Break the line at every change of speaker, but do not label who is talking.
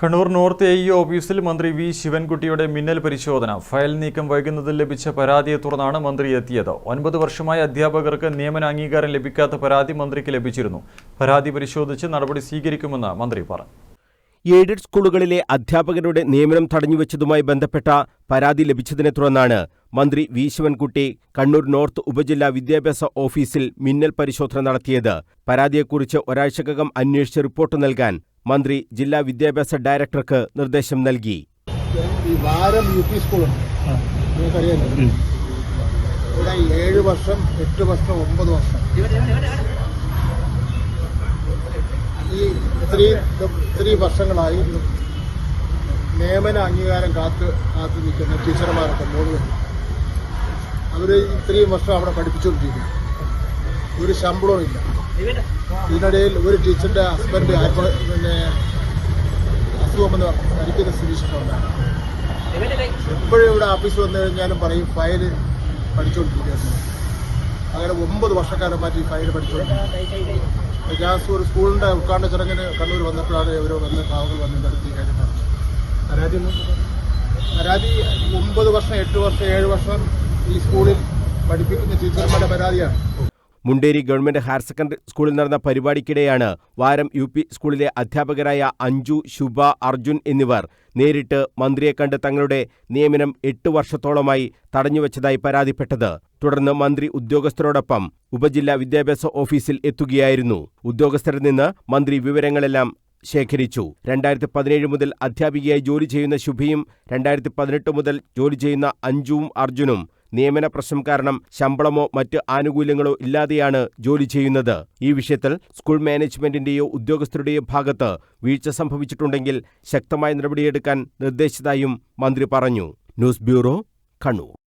Kannur north A E ഓഫീസിൽ മന്ത്രി V ശിവൻകുട്ടിയുടെ മിന്നൽ പരിശോധന. ഫയൽ നീക്കം വൈകുന്നതിൽ ലഭിച്ച പരാതിയെ തുടർന്നാണ് മന്ത്രി എത്തിയത്. ഒൻപത് വർഷമായി അധ്യാപകർക്ക് നിയമന അംഗീകാരം ലഭിക്കാത്ത പരാതി മന്ത്രിക്ക് ലഭിച്ചിരുന്നു. പരാതി പരിശോധിച്ച് നടപടി സ്വീകരിക്കുമെന്ന് മന്ത്രി പറഞ്ഞു.
എയ്ഡഡ് സ്കൂളുകളിലെ അധ്യാപകരുടെ നിയമനം തടഞ്ഞുവച്ചതുമായി ബന്ധപ്പെട്ട പരാതി ലഭിച്ചതിനെ തുടർന്നാണ് മന്ത്രി വി ശിവൻകുട്ടി കണ്ണൂർ നോർത്ത് ഉപജില്ലാ വിദ്യാഭ്യാസ ഓഫീസിൽ മിന്നൽ പരിശോധന നടത്തിയത്. പരാതിയെക്കുറിച്ച് ഒരാഴ്ചക്കകം അന്വേഷിച്ച് റിപ്പോർട്ട് നൽകാൻ മന്ത്രി ജില്ലാ വിദ്യാഭ്യാസ ഡയറക്ടർക്ക് നിർദ്ദേശം നൽകി.
ഈ വാരം യു പി സ്കൂളുണ്ട് നിങ്ങൾക്കറിയാലോ? ഇവിടെ ഏഴ് വർഷം എട്ട് വർഷം ഒമ്പത് വർഷം. ഈ ഇത്രയും ഇത്രയും വർഷങ്ങളായി നിയമന അംഗീകാരം കാത്ത് കാത്തു നിൽക്കുന്ന ടീച്ചർമാരൊക്കെ മൂന്ന് പേര് അവർ ഇത്രയും വർഷം അവിടെ പഠിപ്പിച്ചുകൊണ്ടിരിക്കുന്നു. ഒരു ശമ്പളവും ഇല്ല ഇതിനിടയിൽ ഒരു ടീച്ചറിന്റെ ഹസ്ബൻഡ് പിന്നെ അസുഖമെന്ന് മരിക്കുന്ന സ്ഥിതിച്ചിട്ടുണ്ടാണ് എപ്പോഴും ഇവിടെ ഓഫീസിൽ വന്നു കഴിഞ്ഞാലും പറയും ഫയൽ പഠിച്ചുകൊണ്ടിരിക്കുന്നു അങ്ങനെ ഒമ്പത് വർഷക്കാലം മാറ്റി ഫയൽ പഠിച്ചുകൊണ്ടിരിക്കുന്നു ഞാൻ ഒരു സ്കൂളിന്റെ ഉദ്ഘാടന ചടങ്ങിന് കണ്ണൂർ വന്നപ്പോഴാണ് ഇവർ വന്ന് ഭാഗങ്ങൾ വന്ന് നടത്തി കാര്യം പറഞ്ഞു പരാതി പരാതി ഒമ്പത് വർഷം എട്ട് വർഷം ഏഴ് വർഷം ഈ സ്കൂളിൽ പഠിപ്പിക്കുന്ന ടീച്ചർമാരുടെ പരാതിയാണ്.
മുണ്ടേരി ഗവൺമെന്റ് ഹയർ സെക്കൻഡറി സ്കൂളിൽ നടന്ന പരിപാടിക്കിടെയാണ് വാരം യു പി സ്കൂളിലെ അധ്യാപകരായ അഞ്ജു ശുഭ അർജുൻ എന്നിവർ നേരിട്ട് മന്ത്രിയെ കണ്ട് തങ്ങളുടെ നിയമനം എട്ട് വർഷത്തോളമായി തടഞ്ഞുവച്ചതായി പരാതിപ്പെട്ടത്. തുടർന്ന് മന്ത്രി ഉദ്യോഗസ്ഥരോടൊപ്പം ഉപജില്ലാ വിദ്യാഭ്യാസ ഓഫീസിൽ എത്തുകയായിരുന്നു. ഉദ്യോഗസ്ഥരിൽ നിന്ന് മന്ത്രി വിവരങ്ങളെല്ലാം ശേഖരിച്ചു. രണ്ടായിരത്തി പതിനേഴ് മുതൽ അധ്യാപികയായി ജോലി ചെയ്യുന്ന ശുഭയും രണ്ടായിരത്തി പതിനെട്ട് മുതൽ ജോലി ചെയ്യുന്ന അഞ്ജുവും അർജുനും നിയമന പ്രശ്നം കാരണം ശമ്പളമോ മറ്റ് ആനുകൂല്യങ്ങളോ ഇല്ലാതെയാണ് ജോലി ചെയ്യുന്നത്. ഈ വിഷയത്തിൽ സ്കൂൾ മാനേജ്മെന്റിന്റെയോ ഉദ്യോഗസ്ഥരുടെയോ ഭാഗത്ത് വീഴ്ച സംഭവിച്ചിട്ടുണ്ടെങ്കിൽ ശക്തമായ നടപടിയെടുക്കാൻ നിർദ്ദേശിച്ചതായും മന്ത്രി പറഞ്ഞു. News bureau Kannur.